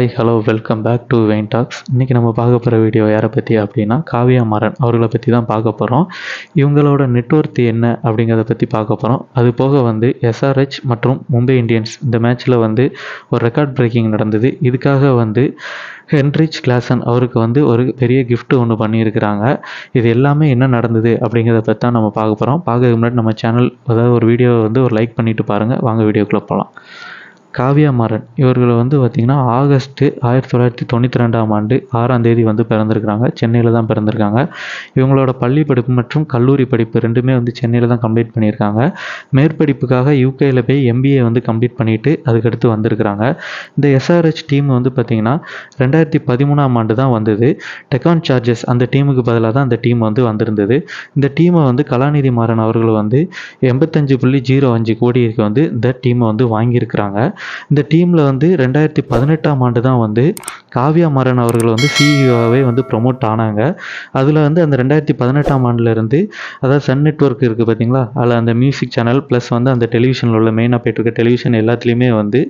Hi hello welcome back to vein talks இன்றைக்கி நம்ம பார்க்க போகிற வீடியோ யாரை பற்றி அப்படின்னா காவியா மாறன் அவர்களை பற்றி தான் பார்க்க போகிறோம் இவங்களோட நெட்ஒர்த் என்ன அப்படிங்கிறத பற்றி பார்க்க போகிறோம் அது போக வந்து எஸ்ஆர்ஹெச் மற்றும் மும்பை இந்தியன்ஸ் இந்த மேட்ச்சில் வந்து ஒரு ரெக்கார்ட் பிரேக்கிங் நடந்தது. இதுக்காக வந்து ஹென்ரிச் கிளாசன் அவருக்கு வந்து ஒரு பெரிய கிஃப்ட் ஒன்று பண்ணியிருக்கிறாங்க. இது எல்லாமே என்ன நடந்தது அப்படிங்கிறத பற்றி தான் நம்ம பார்க்க போகிறோம் பார்க்கறதுக்கு முன்னாடி நம்ம சேனல் அதாவது ஒரு வீடியோவை வந்து ஒரு லைக் பண்ணிவிட்டு பாருங்கள் வாங்க வீடியோக்குள்ளே போகலாம் காவியா மாறன். இவர்கள் வந்து பார்த்திங்கன்னா ஆகஸ்ட்டு ஆயிரத்தி தொள்ளாயிரத்தி தொண்ணூற்றி ரெண்டாம் ஆண்டு ஆறாம் தேதி வந்து பிறந்திருக்கிறாங்க. சென்னையில் தான் பிறந்திருக்காங்க. இவங்களோட பள்ளி படிப்பு மற்றும் கல்லூரி படிப்பு ரெண்டுமே வந்து சென்னையில் தான் கம்ப்ளீட் பண்ணியிருக்காங்க. மேற்படிப்புக்காக யூகேயில் போய் எம்பிஏ வந்து கம்ப்ளீட் பண்ணிவிட்டு அதுக்கடுத்து வந்திருக்கிறாங்க. இந்த எஸ்ஆர்ஹெச் டீம் வந்து பார்த்திங்கன்னா ரெண்டாயிரத்தி பதிமூணாம் ஆண்டு தான் வந்தது. டெக்கான் சார்ஜஸ் அந்த டீமுக்கு பதிலாக தான் அந்த டீம் வந்து வந்திருந்தது. இந்த டீமை வந்து கலாநிதி மாறன் அவர்கள் வந்து எண்பத்தஞ்சு புள்ளி ஜீரோ அஞ்சு கோடிக்கு வந்து இந்த டீமை வந்து வாங்கியிருக்கிறாங்க. இந்த டீமில் வந்து ரெண்டாயிரத்தி பதினெட்டாம் ஆண்டு தான் வந்து காவ்யா மாறன் அவர்கள் வந்து சிஇஓவே வந்து ப்ரொமோட் ஆனாங்க. அதில் வந்து அந்த ரெண்டாயிரத்தி பதினெட்டாம் ஆண்டுலேருந்து அதாவது சன் நெட்ஒர்க் இருக்குது பார்த்தீங்களா அதில் அந்த மியூசிக் சேனல் ப்ளஸ் வந்து அந்த டெலிவிஷனில் உள்ள மெயினாக போயிட்டு இருக்க டெலிவிஷன் எல்லாத்துலேயுமே வந்து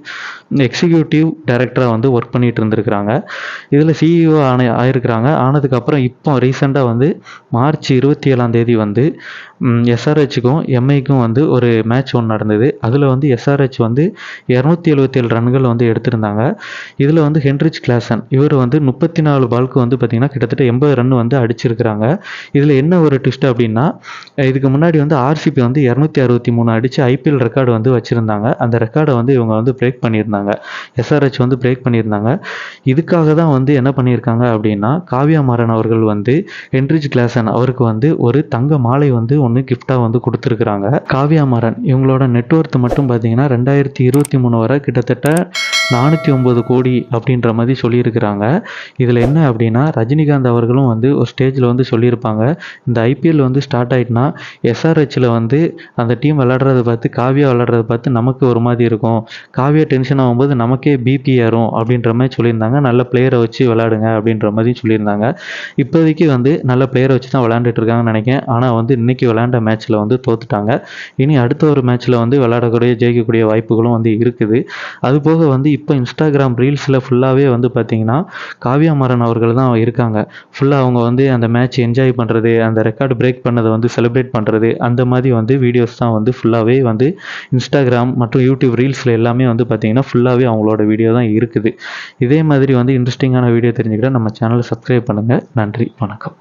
எக்ஸிக்யூட்டிவ் டைரக்டராக வந்து ஒர்க் பண்ணிட்டு இருந்திருக்கிறாங்க. இதில் சிஇஓ ஆன ஆயிருக்கிறாங்க. ஆனதுக்கப்புறம் இப்போ ரீசெண்டாக வந்து மார்ச் இருபத்தி ஏழாம் தேதி வந்து எஸ்ஆர்ஹெச்சுக்கும் எம்ஐக்கும் வந்து ஒரு மேட்ச் ஒன்று நடந்தது. அதில் வந்து எஸ்ஆர்ஹெச் வந்து இரநூத்தி நூற்றி எழுபத்தி ஏழு ரன்கள் வந்து எடுத்திருந்தாங்க. இதில் வந்து ஹென்ரிச் கிளாசன் இவர் வந்து முப்பத்தி நாலு பால்க்கு வந்து பார்த்திங்கன்னா கிட்டத்தட்ட எண்பது ரன் வந்து அடிச்சிருக்கிறாங்க. இதில் என்ன ஒரு ட்விஸ்ட் அப்படின்னா இதுக்கு முன்னாடி வந்து ஆர்சிபி வந்து இரநூத்தி அறுபத்தி மூணு அடித்து ஐபிஎல் ரெக்கார்டு வந்து வச்சுருந்தாங்க. அந்த ரெக்கார்டை வந்து இவங்க வந்து பிரேக் பண்ணியிருந்தாங்க. எஸ்ஆர்ஹெச் வந்து பிரேக் பண்ணியிருந்தாங்க. இதுக்காக தான் வந்து என்ன பண்ணியிருக்காங்க அப்படின்னா காவியா மாறன் அவர்கள் வந்து ஹென்ரிச் கிளாசன் அவருக்கு வந்து ஒரு தங்க மாலை வந்து ஒன்று கிஃப்டாக வந்து கொடுத்துருக்குறாங்க. காவியா மாறன் இவங்களோட நெட்ஒர்த் மட்டும் பார்த்தீங்கன்னா ரெண்டாயிரத்தி இருபத்தி மூணு வரை வர கிட்டத்தட்ட நானூற்றி ஒம்பது கோடி அப்படின்ற மாதிரி சொல்லியிருக்கிறாங்க. இதில் என்ன அப்படின்னா ரஜினிகாந்த் அவர்களும் வந்து ஒரு ஸ்டேஜில் வந்து சொல்லியிருப்பாங்க. இந்த ஐபிஎல் வந்து ஸ்டார்ட் ஆகிட்டுனா எஸ்ஆர்ஹெச்சில் வந்து அந்த டீம் விளாட்றத பார்த்து காவியா விளாட்றத பார்த்து நமக்கு ஒரு மாதிரி இருக்கும். காவியா டென்ஷன் ஆகும்போது நமக்கே பிபி ஏறும் அப்படின்ற மாதிரி சொல்லியிருந்தாங்க. நல்ல பிளேயரை வச்சு விளாடுங்க அப்படின்ற மாதிரி சொல்லியிருந்தாங்க. இப்போதைக்கு வந்து நல்ல பிளேயரை வச்சு தான் விளாண்டுட்டு இருக்காங்கன்னு நினைக்கிறேன். ஆனால் வந்து இன்றைக்கி விளாண்ட மேட்ச்சில் வந்து தோத்துட்டாங்க. இனி அடுத்த ஒரு மேட்ச்சில் வந்து விளாடக்கூடிய ஜெயிக்கக்கூடிய வாய்ப்புகளும் வந்து இருக்குது. அது போக வந்து இப்போ இன்ஸ்டாகிராம் ரீல்ஸில் ஃபுல்லாகவே வந்து பார்த்தீங்கன்னா காவ்யா மாறன் அவர்கள் தான் இருக்காங்க. ஃபுல்லாக அவங்க வந்து அந்த மேட்ச் என்ஜாய் பண்ணுறது அந்த ரெக்கார்டு பிரேக் பண்ணதை வந்து செலிப்ரேட் பண்ணுறது அந்த மாதிரி வந்து வீடியோஸ் தான் வந்து ஃபுல்லாகவே வந்து இன்ஸ்டாகிராம் மற்றும் யூடியூப் ரீல்ஸில் எல்லாமே வந்து பார்த்தீங்கன்னா ஃபுல்லாகவே அவங்களோட வீடியோ தான் இருக்குது. இதே மாதிரி வந்து இன்ட்ரெஸ்டிங்கான வீடியோ தெரிஞ்சுக்கிட்டால் நம்ம சேனலை சப்ஸ்கிரைப் பண்ணுங்கள் நன்றி வணக்கம்.